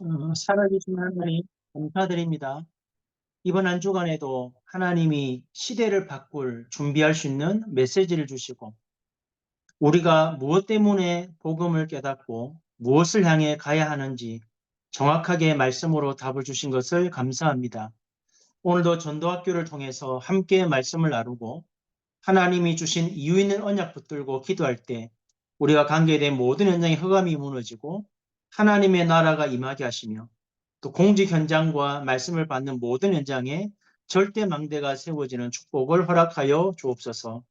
어, 살아계신 하나님 감사드립니다. 이번 한 주간에도 하나님이 시대를 바꿀 준비할 수 있는 메시지를 주시고 우리가 무엇 때문에 복음을 깨닫고 무엇을 향해 가야 하는지 정확하게 말씀으로 답을 주신 것을 감사합니다. 오늘도 전도학교를 통해서 함께 말씀을 나누고 하나님이 주신 이유 있는 언약 붙들고 기도할 때 우리가 관계된 모든 현장의 흑암이 무너지고 하나님의 나라가 임하게 하시며 또 공직 현장과 말씀을 받는 모든 현장에 절대 망대가 세워지는 축복을 허락하여 주옵소서.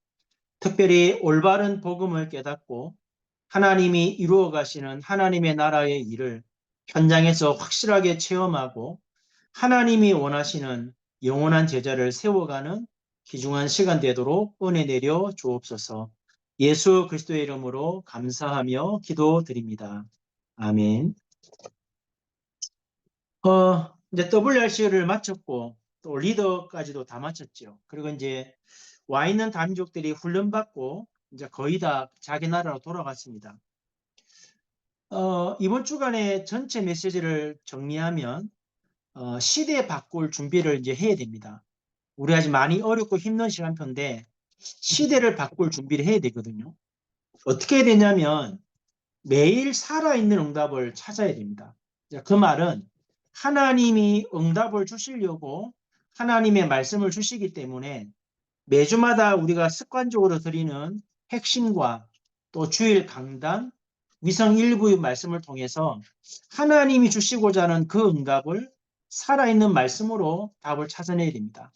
특별히 올바른 복음을 깨닫고 하나님이 이루어 가시는 하나님의 나라의 일을 현장에서 확실하게 체험하고 하나님이 원하시는 영원한 제자를 세워가는 귀중한 시간 되도록 은혜 내려 주옵소서. 예수 그리스도의 이름으로 감사하며 기도드립니다. 아멘. 어, 이제 WRC를 마쳤고 또 리더까지도 다 마쳤죠. 그리고 이제 와 있는 담족들이 훈련받고 이제 거의 다 자기 나라로 돌아갔습니다. 어, 이번 주간의 전체 메시지를 정리하면 어, 시대 바꿀 준비를 이제 해야 됩니다. 우리 아직 많이 어렵고 힘든 시간표인데 시대를 바꿀 준비를 해야 되거든요. 어떻게 해야 되냐면 매일 살아있는 응답을 찾아야 됩니다. 그 말은 하나님이 응답을 주시려고 하나님의 말씀을 주시기 때문에 매주마다 우리가 습관적으로 드리는 핵심과 또 주일 강단, 위성 일부의 말씀을 통해서 하나님이 주시고자 하는 그 응답을 살아있는 말씀으로 답을 찾아내야 됩니다.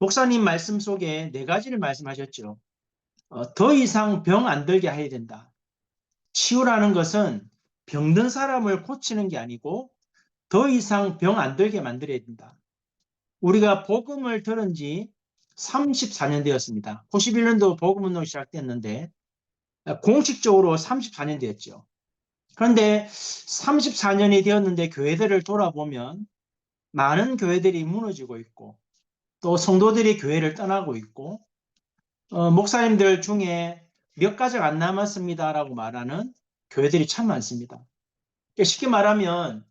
목사님 말씀 속에 네 가지를 말씀하셨죠. 어, 더 이상 병 안 들게 해야 된다. 치유라는 것은 병든 사람을 고치는 게 아니고 더 이상 병 안 들게 만들어야 된다. 우리가 복음을 들은 지 34년 되었습니다. 91년도 복음 운동이 시작됐는데 공식적으로 34년 되었죠. 그런데 34년이 되었는데 교회들을 돌아보면 많은 교회들이 무너지고 있고 또 성도들이 교회를 떠나고 있고 어, 목사님들 중에 몇 가지가 안 남았습니다라고 말하는 교회들이 참 많습니다. 그러니까 쉽게 말하면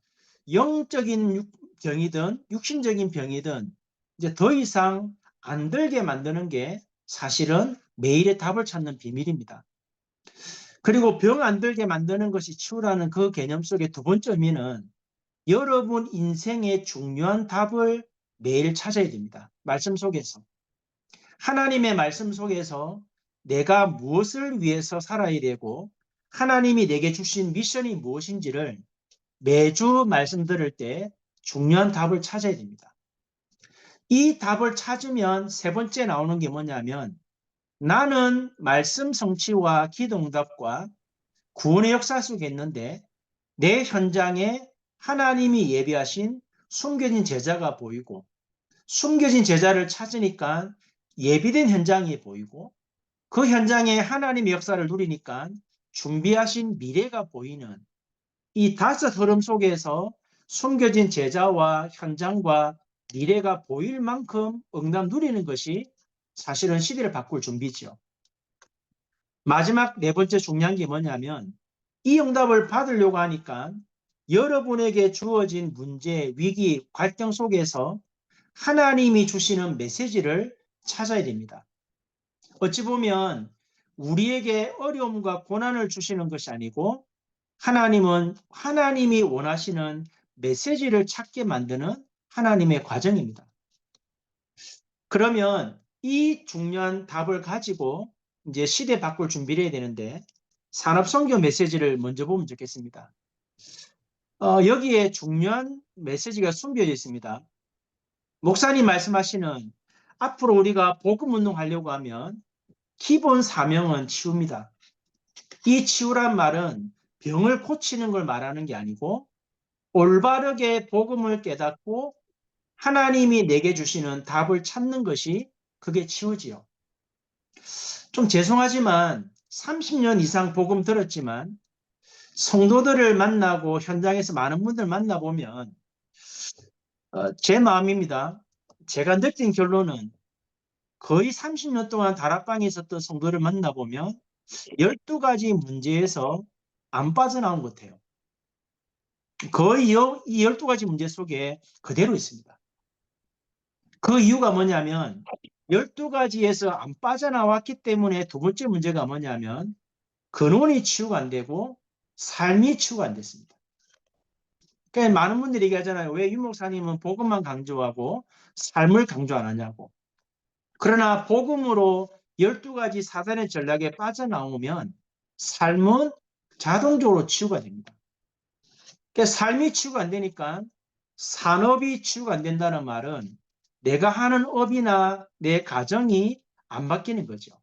영적인 병이든 육신적인 병이든 이제 더 이상 안 들게 만드는 게 사실은 매일의 답을 찾는 비밀입니다. 그리고 병 안 들게 만드는 것이 치유라는 그 개념 속의 두 번째 의미는 여러분 인생의 중요한 답을 매일 찾아야 됩니다. 말씀 속에서. 하나님의 말씀 속에서 내가 무엇을 위해서 살아야 되고 하나님이 내게 주신 미션이 무엇인지를 매주 말씀 들을 때 중요한 답을 찾아야 됩니다. 이 답을 찾으면 세 번째 나오는 게 뭐냐면 나는 말씀 성취와 기도응답과 구원의 역사 속에 있는데 내 현장에 하나님이 예비하신 숨겨진 제자가 보이고 숨겨진 제자를 찾으니까 예비된 현장이 보이고 그 현장에 하나님의 역사를 누리니까 준비하신 미래가 보이는 이 다섯 흐름 속에서 숨겨진 제자와 현장과 미래가 보일 만큼 응답 누리는 것이 사실은 시대를 바꿀 준비죠. 마지막 네 번째 중요한 게 뭐냐면 이 응답을 받으려고 하니까 여러분에게 주어진 문제, 위기, 갈등 속에서 하나님이 주시는 메시지를 찾아야 됩니다. 어찌 보면 우리에게 어려움과 고난을 주시는 것이 아니고 하나님은 하나님이 원하시는 메시지를 찾게 만드는 하나님의 과정입니다. 그러면 이 중요한 답을 가지고 이제 시대 바꿀 준비를 해야 되는데 산업 선교 메시지를 먼저 보면 좋겠습니다. 어, 여기에 중요한 메시지가 숨겨져 있습니다. 목사님 말씀하시는 앞으로 우리가 복음 운동하려고 하면 기본 사명은 치유입니다. 이 치유란 말은 병을 고치는 걸 말하는 게 아니고 올바르게 복음을 깨닫고 하나님이 내게 주시는 답을 찾는 것이 그게 치유지요. 좀 죄송하지만 30년 이상 복음 들었지만 성도들을 만나고 현장에서 많은 분들 만나보면 어, 제 마음입니다. 제가 느낀 결론은 거의 30년 동안 다락방에 있었던 성도를 만나보면 12가지 문제에서 안 빠져나온 것 같아요. 거의 여- 이 12가지 문제 속에 그대로 있습니다. 그 이유가 뭐냐면 12가지에서 안 빠져나왔기 때문에 두 번째 문제가 뭐냐면 근원이 치유가 안 되고 삶이 치유가 안 됐습니다. 그러니까 많은 분들이 얘기하잖아요. 왜 유목사님은 복음만 강조하고 삶을 강조 안 하냐고. 그러나 복음으로 12가지 사단의 전략에 빠져나오면 삶은 자동적으로 치유가 됩니다. 그러니까 삶이 치유가 안 되니까 산업이 치유가 안 된다는 말은 내가 하는 업이나 내 가정이 안 바뀌는 거죠.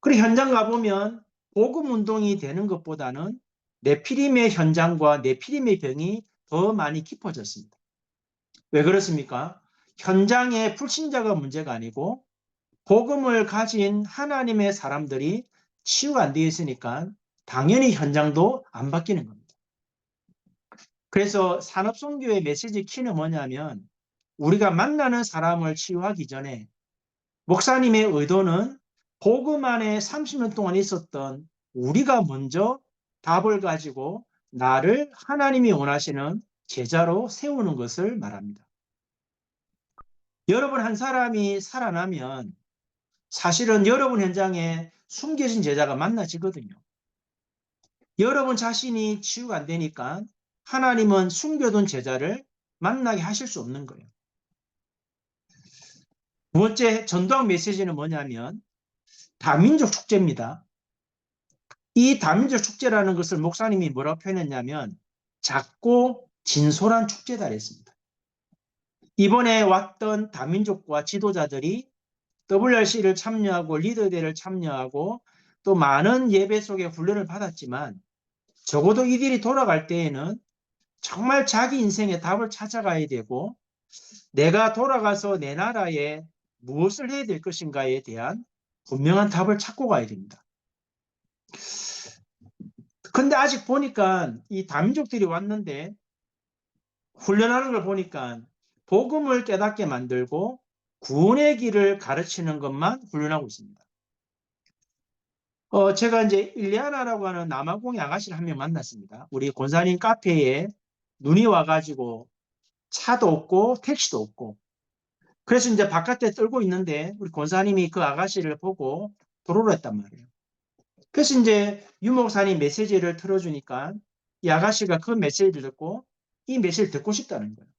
그리고 현장 가보면 복음 운동이 되는 것보다는 내피림의 현장과 내피림의 병이 더 많이 깊어졌습니다. 왜 그렇습니까? 현장의 불신자가 문제가 아니고 복음을 가진 하나님의 사람들이 치유가 안 되어 있으니까 당연히 현장도 안 바뀌는 겁니다. 그래서 산업선교의 메시지 키는 뭐냐면 우리가 만나는 사람을 치유하기 전에 목사님의 의도는 복음 안에 30년 동안 있었던 우리가 먼저 답을 가지고 나를 하나님이 원하시는 제자로 세우는 것을 말합니다. 여러분 한 사람이 살아나면 사실은 여러분 현장에 숨겨진 제자가 만나지거든요. 여러분 자신이 치유가 안 되니까 하나님은 숨겨둔 제자를 만나게 하실 수 없는 거예요. 두 번째 전도학 메시지는 뭐냐면 다민족 축제입니다. 이 다민족 축제라는 것을 목사님이 뭐라고 표현했냐면 작고 진솔한 축제다 그랬습니다. 이번에 왔던 다민족과 지도자들이 WRC를 참여하고 리더대를 참여하고 또 많은 예배 속에 훈련을 받았지만 적어도 이들이 돌아갈 때에는 정말 자기 인생의 답을 찾아가야 되고 내가 돌아가서 내 나라에 무엇을 해야 될 것인가에 대한 분명한 답을 찾고 가야 됩니다. 근데 아직 보니까 이 다민족들이 왔는데 훈련하는 걸 보니까 복음을 깨닫게 만들고 구원의 길을 가르치는 것만 훈련하고 있습니다. 어, 제가 이제 일리아나라고 하는 남아공의 아가씨를 한 명 만났습니다. 우리 권사님 카페에 눈이 와가지고 차도 없고 택시도 없고 그래서 이제 바깥에 떨고 있는데 우리 권사님이 그 아가씨를 보고 도로를 했단 말이에요. 그래서 이제 유목사님 메시지를 틀어주니까 이 아가씨가 그 메시지를 듣고 이 메시지를 듣고 싶다는 거예요.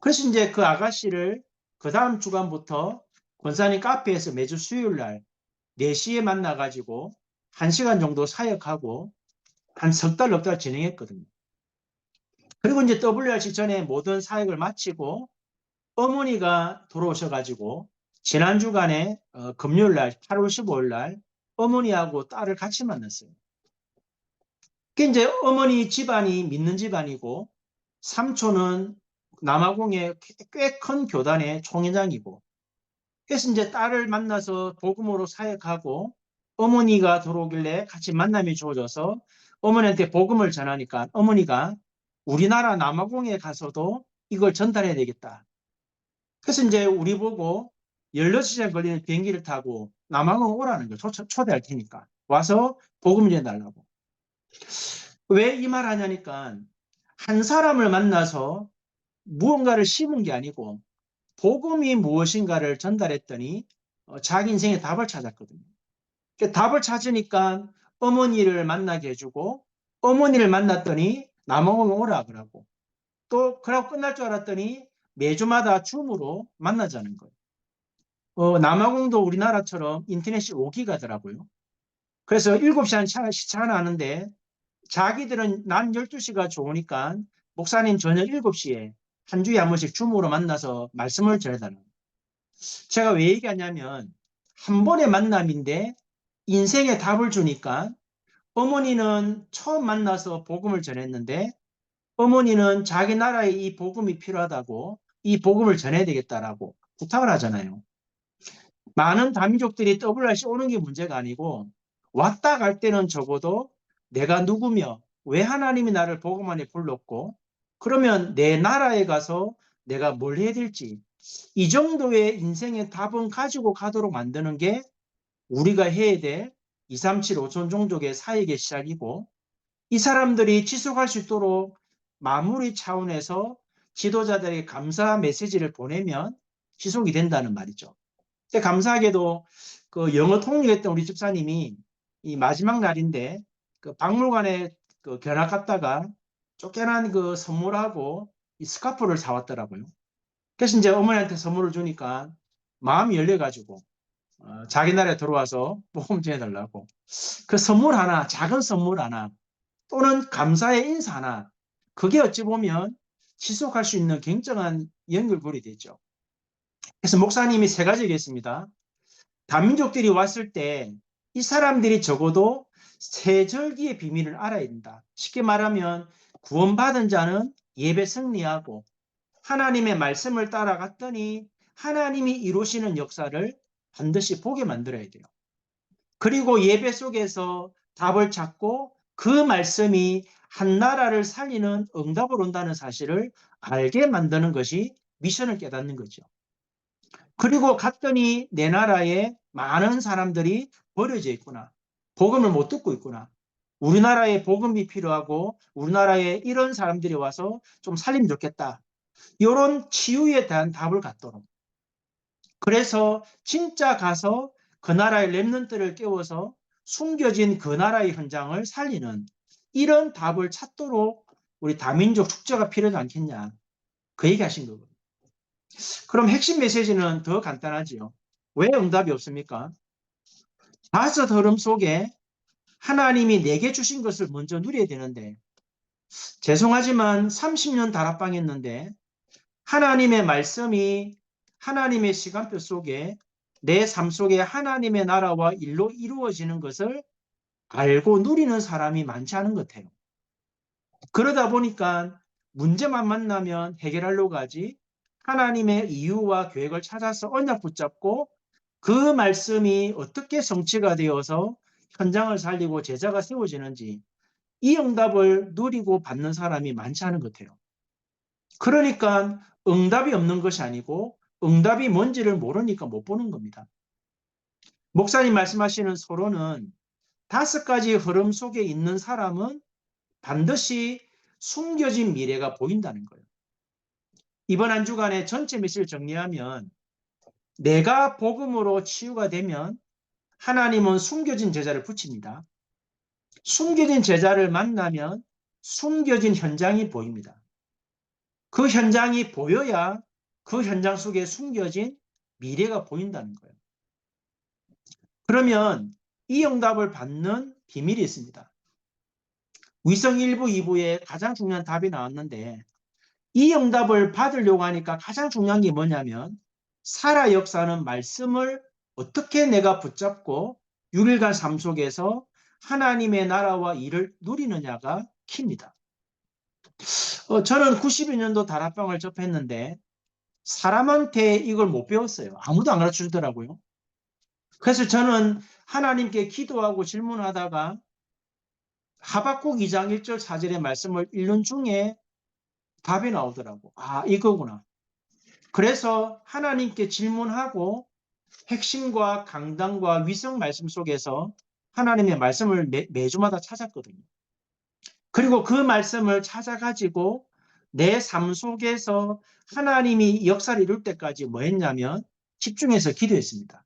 그래서 이제 그 아가씨를 그 다음 주간부터 권사님 카페에서 매주 수요일 날 4시에 만나가지고 1시간 정도 사역하고 한 석 달, 넉 달 진행했거든요. 그리고 이제 WRC 전에 모든 사역을 마치고 어머니가 돌아오셔가지고 지난 주간에 어, 금요일 날 8월 15일 날 어머니하고 딸을 같이 만났어요. 그 이제 어머니 집안이 믿는 집안이고 삼촌은 남아공의 꽤 큰 교단의 총회장이고 그래서 이제 딸을 만나서 복음으로 사역하고 어머니가 들어오길래 같이 만남이 주어져서 어머니한테 복음을 전하니까 어머니가 우리나라 남아공에 가서도 이걸 전달해야 되겠다. 그래서 이제 우리 보고 16시간 걸리는 비행기를 타고 남아공 오라는. 초, 초대할 테니까. 와서 복음을 전달하고. 왜 이 말 하냐니까 한 사람을 만나서 무언가를 심은 게 아니고 복음이 무엇인가를 전달했더니 어, 자기 인생의 답을 찾았거든요. 그 답을 찾으니까 어머니를 만나게 해주고 어머니를 만났더니 남아공 오라 그러고 또 그러고 끝날 줄 알았더니 매주마다 줌으로 만나자는 거예요. 어, 남아공도 우리나라처럼 인터넷이 5기가더라고요. 그래서 7시간 시차 하나 하는데 자기들은 난 12시가 좋으니까 목사님 저녁 7시에 한 주에 한 번씩 줌으로 만나서 말씀을 전해달라고. 제가 왜 얘기하냐면 한 번의 만남인데 인생의 답을 주니까 어머니는 처음 만나서 복음을 전했는데 어머니는 자기 나라에 이 복음이 필요하다고 이 복음을 전해야 되겠다라고 부탁을 하잖아요. 많은 다민족들이 WRC 오는 게 문제가 아니고 왔다 갈 때는 적어도 내가 누구며 왜 하나님이 나를 복음 안에 불렀고 그러면 내 나라에 가서 내가 뭘 해야 될지 이 정도의 인생의 답은 가지고 가도록 만드는 게 우리가 해야 될 2, 3, 7, 5천 종족의 사역의 시작이고 이 사람들이 지속할 수 있도록 마무리 차원에서 지도자들에게 감사 메시지를 보내면 지속이 된다는 말이죠. 근데 감사하게도 그 영어 통역했던 우리 집사님이 이 마지막 날인데 그 박물관에 그 견학 갔다가 쫓겨난 그 선물하고 이 스카프를 사왔더라고요. 그래서 이제 어머니한테 선물을 주니까 마음이 열려가지고 어, 자기 나라에 들어와서 복음 전해달라고 그 선물 하나 작은 선물 하나 또는 감사의 인사 하나 그게 어찌 보면 지속할 수 있는 굉장한 연결고리 되죠. 그래서 목사님이 세 가지 얘기했습니다. 다민족들이 왔을 때 이 사람들이 적어도 세절기의 비밀을 알아야 된다. 쉽게 말하면 구원받은 자는 예배 승리하고 하나님의 말씀을 따라갔더니 하나님이 이루시는 역사를 반드시 보게 만들어야 돼요. 그리고 예배 속에서 답을 찾고 그 말씀이 한 나라를 살리는 응답을 온다는 사실을 알게 만드는 것이 미션을 깨닫는 거죠. 그리고 갔더니 내 나라에 많은 사람들이 버려져 있구나. 복음을 못 듣고 있구나. 우리나라에 복음이 필요하고 우리나라에 이런 사람들이 와서 좀 살리면 좋겠다. 이런 치유에 대한 답을 갖도록. 그래서 진짜 가서 그 나라의 랩런트를 깨워서 숨겨진 그 나라의 현장을 살리는 이런 답을 찾도록 우리 다민족 축제가 필요하지 않겠냐. 그 얘기 하신 거거든요. 그럼 핵심 메시지는 더 간단하지요. 왜 응답이 없습니까? 다섯 흐름 속에 하나님이 내게 주신 것을 먼저 누려야 되는데 죄송하지만 30년 다락방 했는데 하나님의 말씀이 하나님의 시간표 속에 내 삶 속에 하나님의 나라와 일로 이루어지는 것을 알고 누리는 사람이 많지 않은 것 같아요. 그러다 보니까 문제만 만나면 해결하려고 하지 하나님의 이유와 계획을 찾아서 언약 붙잡고 그 말씀이 어떻게 성취가 되어서 현장을 살리고 제자가 세워지는지 이 응답을 누리고 받는 사람이 많지 않은 것 같아요. 그러니까 응답이 없는 것이 아니고 응답이 뭔지를 모르니까 못 보는 겁니다. 목사님 말씀하시는 서로는 다섯 가지 흐름 속에 있는 사람은 반드시 숨겨진 미래가 보인다는 거예요. 이번 한 주간의 전체 메시지를 정리하면 내가 복음으로 치유가 되면 하나님은 숨겨진 제자를 붙입니다. 숨겨진 제자를 만나면 숨겨진 현장이 보입니다. 그 현장이 보여야 그 현장 속에 숨겨진 미래가 보인다는 거예요. 그러면 이 응답을 받는 비밀이 있습니다. 위성 1부, 2부에 가장 중요한 답이 나왔는데 이 응답을 받으려고 하니까 가장 중요한 게 뭐냐면 살아 역사는 말씀을 어떻게 내가 붙잡고 6일간 삶 속에서 하나님의 나라와 일을 누리느냐가 킵니다. 어, 저는 92년도 다락방을 접했는데 사람한테 이걸 못 배웠어요. 아무도 안 가르쳐 주더라고요. 그래서 저는 하나님께 기도하고 질문하다가 하박국 2장 1절 4절의 말씀을 읽는 중에 답이 나오더라고. 아, 이거구나. 그래서 하나님께 질문하고 핵심과 강단과 위성 말씀 속에서 하나님의 말씀을 매, 매주마다 찾았거든요. 그리고 그 말씀을 찾아가지고 내 삶 속에서 하나님이 역사를 이룰 때까지 뭐 했냐면 집중해서 기도했습니다.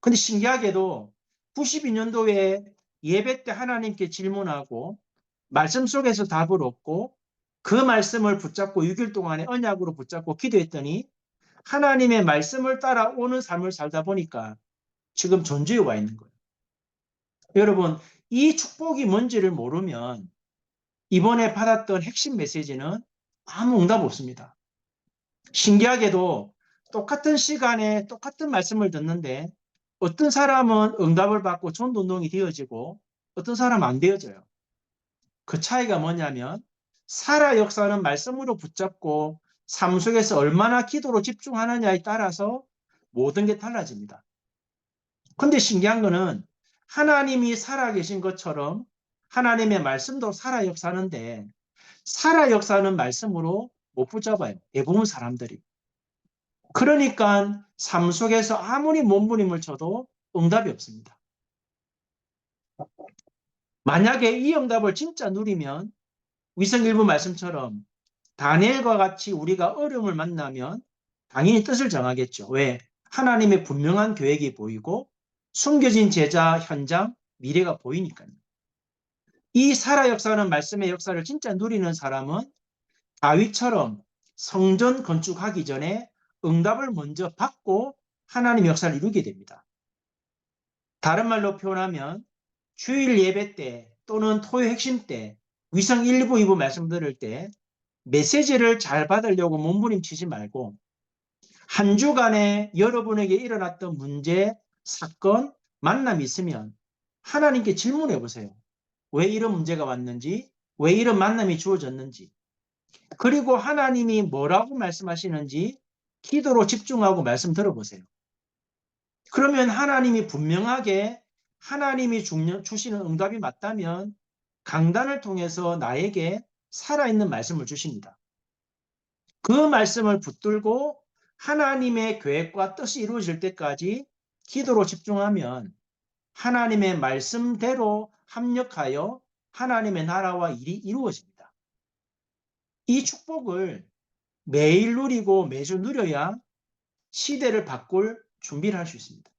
근데 신기하게도 92년도에 예배 때 하나님께 질문하고 말씀 속에서 답을 얻고 그 말씀을 붙잡고 6일 동안에 언약으로 붙잡고 기도했더니 하나님의 말씀을 따라오는 삶을 살다 보니까 지금 존재에 와 있는 거예요. 여러분, 이 축복이 뭔지를 모르면 이번에 받았던 핵심 메시지는 아무 응답 없습니다. 신기하게도 똑같은 시간에 똑같은 말씀을 듣는데 어떤 사람은 응답을 받고 전도운동이 되어지고 어떤 사람은 안 되어져요. 그 차이가 뭐냐면 살아 역사는 말씀으로 붙잡고 삶 속에서 얼마나 기도로 집중하느냐에 따라서 모든 게 달라집니다. 근데 신기한 거는 하나님이 살아계신 것처럼 하나님의 말씀도 살아 역사는데 살아 역사는 말씀으로 못 붙잡아요. 대부분 사람들이. 그러니까 삶 속에서 아무리 몸부림을 쳐도 응답이 없습니다. 만약에 이 응답을 진짜 누리면 위성 일부 말씀처럼 다니엘과 같이 우리가 어려움을 만나면 당연히 뜻을 정하겠죠. 왜? 하나님의 분명한 계획이 보이고 숨겨진 제자, 현장, 미래가 보이니까요. 이 사라 역사는 말씀의 역사를 진짜 누리는 사람은 다윗처럼 성전 건축하기 전에 응답을 먼저 받고 하나님 역사를 이루게 됩니다. 다른 말로 표현하면 주일 예배 때 또는 토요 핵심 때 위성 1부, 2부 말씀 들을 때 메시지를 잘 받으려고 몸부림치지 말고 한 주간에 여러분에게 일어났던 문제, 사건, 만남이 있으면 하나님께 질문해 보세요. 왜 이런 문제가 왔는지, 왜 이런 만남이 주어졌는지, 그리고 하나님이 뭐라고 말씀하시는지 기도로 집중하고 말씀 들어보세요. 그러면 하나님이 분명하게 하나님이 주시는 응답이 맞다면 강단을 통해서 나에게 살아있는 말씀을 주십니다. 그 말씀을 붙들고 하나님의 계획과 뜻이 이루어질 때까지 기도로 집중하면 하나님의 말씀대로 합력하여 하나님의 나라와 일이 이루어집니다. 이 축복을 매일 누리고 매주 누려야 시대를 바꿀 준비를 할 수 있습니다.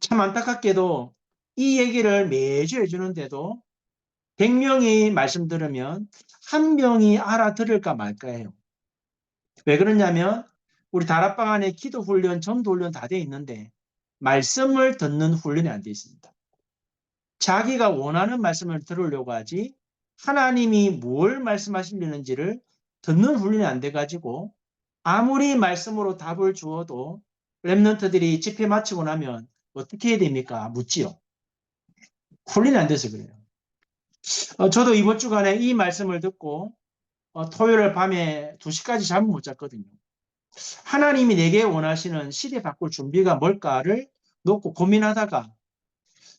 참 안타깝게도 이 얘기를 매주 해주는데도 100명이 말씀 들으면 한 명이 알아들을까 말까 해요. 왜 그러냐면 우리 다락방 안에 기도 훈련, 전도 훈련 다 돼 있는데 말씀을 듣는 훈련이 안 돼 있습니다. 자기가 원하는 말씀을 들으려고 하지 하나님이 뭘 말씀하시려는지를 듣는 훈련이 안 돼 가지고 아무리 말씀으로 답을 주어도 랩런트들이 집회 마치고 나면 어떻게 해야 됩니까? 묻지요. 훈련이 안 돼서 그래요. 어, 저도 이번 주간에 이 말씀을 듣고 어, 토요일 밤에 2시까지 잠을 못 잤거든요. 하나님이 내게 원하시는 시대 바꿀 준비가 뭘까를 놓고 고민하다가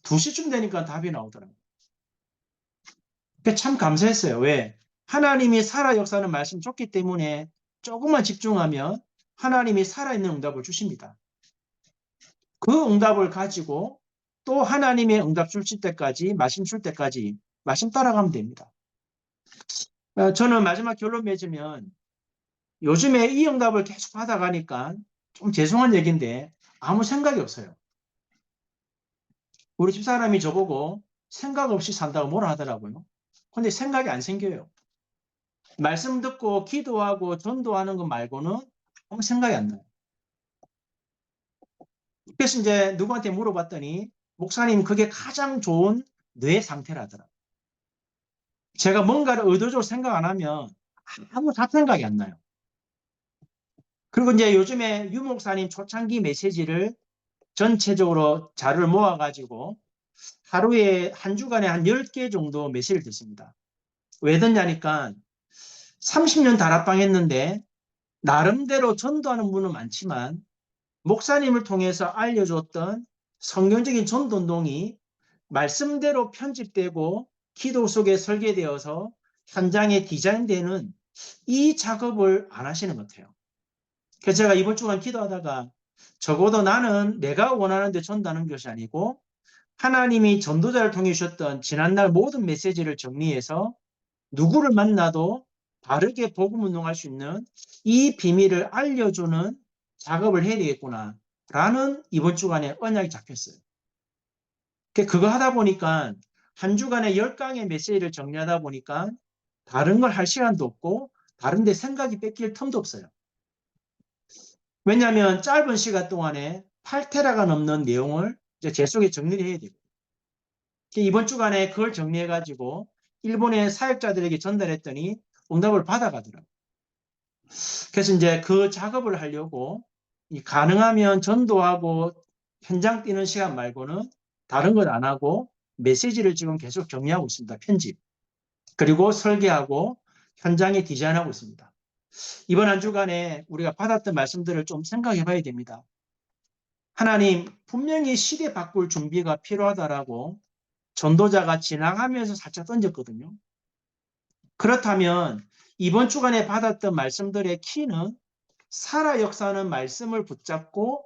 2시쯤 되니까 답이 나오더라고요. 참 감사했어요. 왜? 하나님이 살아 역사는 말씀 줬기 때문에 조금만 집중하면 하나님이 살아있는 응답을 주십니다. 그 응답을 가지고 또 하나님의 응답 주실 때까지, 말씀 줄 때까지 말씀 따라가면 됩니다. 어, 저는 마지막 결론 맺으면 요즘에 이 응답을 계속 받아가니까 좀 죄송한 얘기인데 아무 생각이 없어요. 우리 집사람이 저보고 생각 없이 산다고 뭐라 하더라고요. 근데 생각이 안 생겨요. 말씀 듣고 기도하고 전도하는 것 말고는 아무 생각이 안 나요. 그래서 이제 누구한테 물어봤더니 목사님 그게 가장 좋은 뇌 상태라더라. 제가 뭔가를 의도적으로 생각 안 하면 아무 잡생각이 안 나요. 그리고 이제 요즘에 유 목사님 초창기 메시지를 전체적으로 자료를 모아가지고 하루에 한 주간에 한 10개 정도 메시지를 듣습니다. 왜 듣냐니까 30년 다락방 했는데 나름대로 전도하는 분은 많지만 목사님을 통해서 알려줬던 성경적인 전도운동이 말씀대로 편집되고 기도 속에 설계되어서 현장에 디자인되는 이 작업을 안 하시는 것 같아요. 그래서 제가 이번 주간 기도하다가 적어도 나는 내가 원하는 데 전다는 것이 아니고 하나님이 전도자를 통해 주셨던 지난날 모든 메시지를 정리해서 누구를 만나도 바르게 복음 운동할 수 있는 이 비밀을 알려주는 작업을 해야 되겠구나 라는 이번 주간에 언약이 잡혔어요. 그거 하다 보니까 한 주간에 10강의 메시지를 정리하다 보니까 다른 걸 할 시간도 없고 다른 데 생각이 뺏길 틈도 없어요. 왜냐하면 짧은 시간 동안에 8테라가 넘는 내용을 이제 제 속에 정리를 해야 되고 이번 주간에 그걸 정리해가지고 일본의 사역자들에게 전달했더니 응답을 받아가더라고요. 그래서 이제 그 작업을 하려고 가능하면 전도하고 현장 뛰는 시간 말고는 다른 걸 안 하고 메시지를 지금 계속 정리하고 있습니다. 편집. 그리고 설계하고 현장에 디자인하고 있습니다. 이번 한 주간에 우리가 받았던 말씀들을 좀 생각해 봐야 됩니다. 하나님, 분명히 시대 바꿀 준비가 필요하다라고 전도자가 지나가면서 살짝 던졌거든요. 그렇다면 이번 주간에 받았던 말씀들의 키는 살아 역사는 말씀을 붙잡고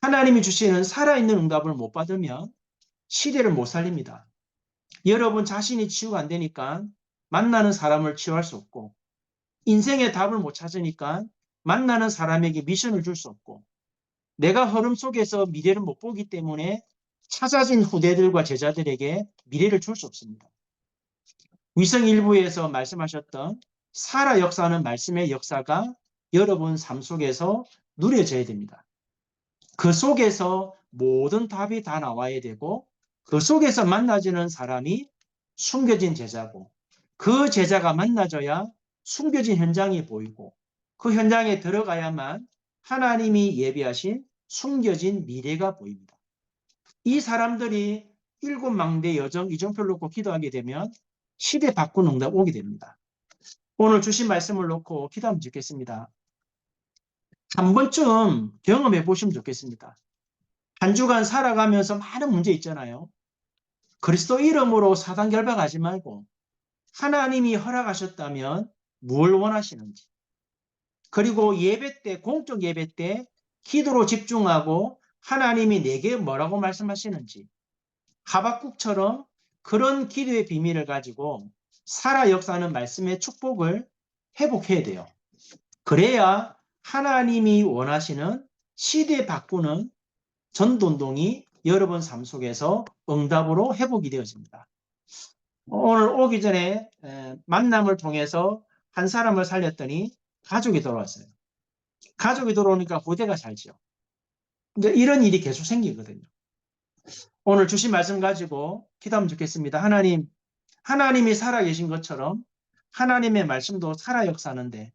하나님이 주시는 살아있는 응답을 못 받으면 시대를 못 살립니다. 여러분 자신이 치유가 안 되니까 만나는 사람을 치유할 수 없고 인생의 답을 못 찾으니까 만나는 사람에게 미션을 줄 수 없고 내가 흐름 속에서 미래를 못 보기 때문에 찾아진 후대들과 제자들에게 미래를 줄 수 없습니다. 위성 일부에서 말씀하셨던 살아 역사하는 말씀의 역사가 여러분 삶 속에서 누려져야 됩니다. 그 속에서 모든 답이 다 나와야 되고 그 속에서 만나지는 사람이 숨겨진 제자고 그 제자가 만나져야 숨겨진 현장이 보이고 그 현장에 들어가야만 하나님이 예비하신 숨겨진 미래가 보입니다. 이 사람들이 일곱 망대 여정 이정표를 놓고 기도하게 되면 시대 바꾸는 응답 오게 됩니다. 오늘 주신 말씀을 놓고 기도하면 좋겠습니다. 한 번쯤 경험해 보시면 좋겠습니다. 한 주간 살아가면서 많은 문제 있잖아요. 그리스도 이름으로 사단 결박하지 말고 하나님이 허락하셨다면 무엇을 원하시는지 그리고 예배 때 공적 예배 때 기도로 집중하고 하나님이 내게 뭐라고 말씀하시는지 하박국처럼 그런 기도의 비밀을 가지고 살아 역사하는 말씀의 축복을 회복해야 돼요. 그래야 하나님이 원하시는 시대 바꾸는 전도운동이 여러분 삶 속에서 응답으로 회복이 되어집니다. 오늘 오기 전에 만남을 통해서 한 사람을 살렸더니 가족이 돌아왔어요. 가족이 돌아오니까 후대가 살죠. 근데 이런 일이 계속 생기거든요. 오늘 주신 말씀 가지고 기도하면 좋겠습니다. 하나님, 하나님이 살아계신 것처럼 하나님의 말씀도 살아 역사하는데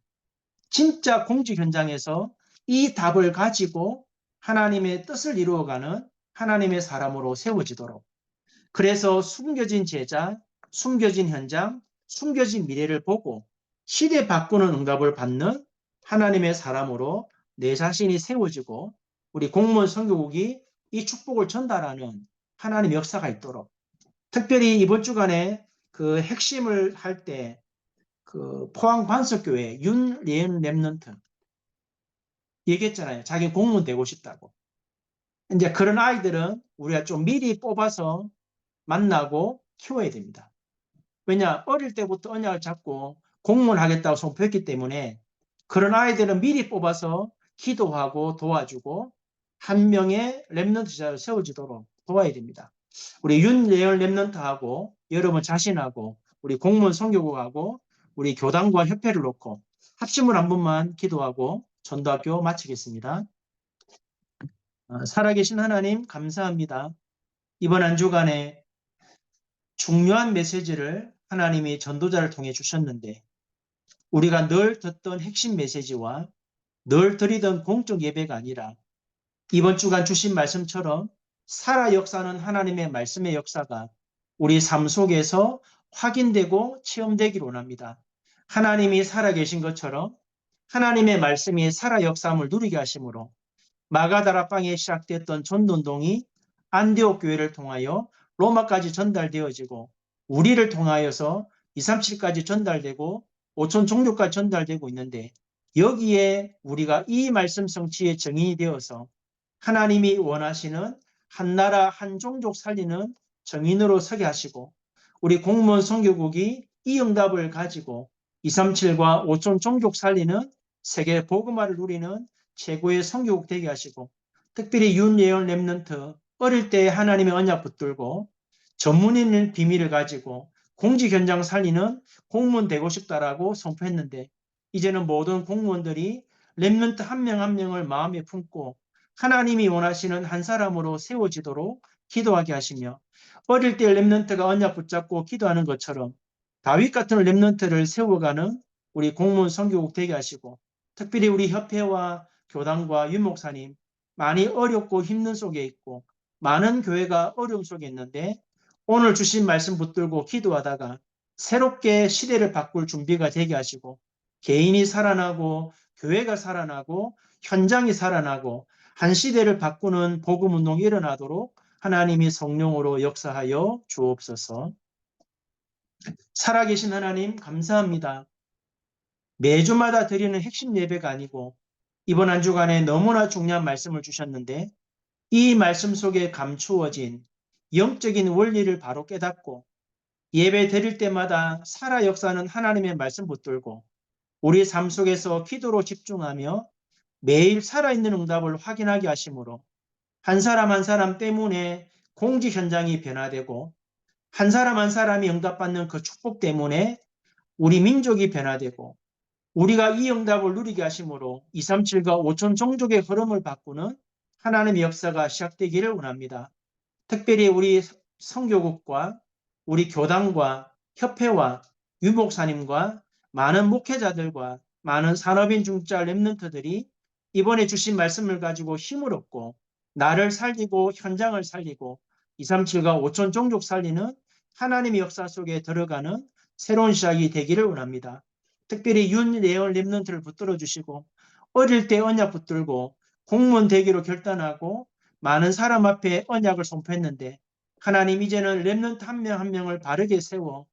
진짜 공직 현장에서 이 답을 가지고 하나님의 뜻을 이루어가는 하나님의 사람으로 세워지도록 그래서 숨겨진 제자, 숨겨진 현장, 숨겨진 미래를 보고 시대 바꾸는 응답을 받는 하나님의 사람으로 내 자신이 세워지고 우리 공무원 선교국이 이 축복을 전달하는 하나님 역사가 있도록 특별히 이번 주간에 그 핵심을 할 때 그 포항 반석교회 윤리엔 랩넌트 얘기했잖아요. 자기 공무원 되고 싶다고. 이제 그런 아이들은 우리가 좀 미리 뽑아서 만나고 키워야 됩니다. 왜냐 어릴 때부터 언약을 잡고 공무원 하겠다고 선포했기 때문에 그런 아이들은 미리 뽑아서 기도하고 도와주고 한 명의 랩런트자를 세워지도록 도와야 됩니다. 우리 윤예열 랩런트하고 여러분 자신하고 우리 공무원 성교국하고 우리 교단과 협회를 놓고 합심을 한 번만 기도하고 전도학교 마치겠습니다. 어, 살아계신 하나님 감사합니다. 이번 한 주간에 중요한 메시지를 하나님이 전도자를 통해 주셨는데 우리가 늘 듣던 핵심 메시지와 늘 드리던 공적 예배가 아니라 이번 주간 주신 말씀처럼 살아 역사는 하나님의 말씀의 역사가 우리 삶 속에서 확인되고 체험되기를 원합니다. 하나님이 살아계신 것처럼 하나님의 말씀이 살아 역사함을 누리게 하심으로 마가다라방에 시작됐던 전도운동이 안디옥 교회를 통하여 로마까지 전달되어지고 우리를 통하여서 237까지 전달되고 5천 종교까지 전달되고 있는데 여기에 우리가 이 말씀 성취의 정인이 되어서 하나님이 원하시는 한 나라 한 종족 살리는 정인으로 서게 하시고 우리 공무원 성교국이 이 응답을 가지고 237과 5천 종족 살리는 세계 복음화를 누리는 최고의 성교국 되게 하시고 특별히 윤예원 랩런트 어릴 때 하나님의 언약 붙들고 전문인 비밀을 가지고 공직 현장 살리는 공무원 되고 싶다라고 선포했는데 이제는 모든 공무원들이 랩런트 한 명 한 명을 마음에 품고 하나님이 원하시는 한 사람으로 세워지도록 기도하게 하시며 어릴 때 랩런트가 언약 붙잡고 기도하는 것처럼 다윗 같은 랩런트를 세워가는 우리 공무원 성교국 되게 하시고 특별히 우리 협회와 교단과 윤목사님 많이 어렵고 힘든 속에 있고 많은 교회가 어려움 속에 있는데 오늘 주신 말씀 붙들고 기도하다가 새롭게 시대를 바꿀 준비가 되게 하시고 개인이 살아나고 교회가 살아나고 현장이 살아나고 한 시대를 바꾸는 복음 운동이 일어나도록 하나님이 성령으로 역사하여 주옵소서. 살아계신 하나님 감사합니다. 매주마다 드리는 핵심 예배가 아니고 이번 한 주간에 너무나 중요한 말씀을 주셨는데 이 말씀 속에 감추어진 영적인 원리를 바로 깨닫고 예배 드릴 때마다 살아 역사는 하나님의 말씀 붙들고 우리 삶 속에서 기도로 집중하며 매일 살아있는 응답을 확인하게 하심으로 한 사람 한 사람 때문에 공지 현장이 변화되고 한 사람 한 사람이 응답받는 그 축복 때문에 우리 민족이 변화되고 우리가 이 응답을 누리게 하심으로 237과 5천 종족의 흐름을 바꾸는 하나님의 역사가 시작되기를 원합니다. 특별히 우리 성교국과 우리 교당과 협회와 유목사님과 많은 목회자들과 많은 산업인 중자 랩런트들이 이번에 주신 말씀을 가지고 힘을 얻고 나를 살리고 현장을 살리고 237과 5천 종족 살리는 하나님의 역사 속에 들어가는 새로운 시작이 되기를 원합니다. 특별히 윤예언 랩런트를 붙들어 주시고 어릴 때 언약 붙들고 공무원 되기로 결단하고 많은 사람 앞에 언약을 선포했는데 하나님 이제는 랩런트 한 명 한 명을 바르게 세워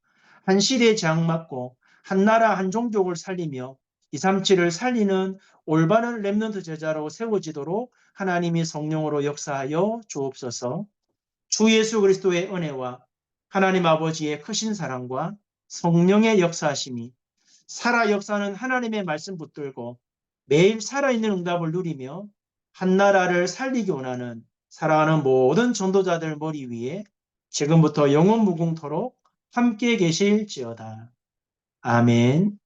한 시대에 장맞고 한 나라 한 종족을 살리며 237을 살리는 올바른 랩런트 제자로 세워지도록 하나님이 성령으로 역사하여 주옵소서. 주 예수 그리스도의 은혜와 하나님 아버지의 크신 사랑과 성령의 역사하심이 살아 역사는 하나님의 말씀 붙들고 매일 살아있는 응답을 누리며 한 나라를 살리기 원하는 사랑하는 모든 전도자들 머리 위에 지금부터 영원 무궁토록 함께 계실지어다. 아멘.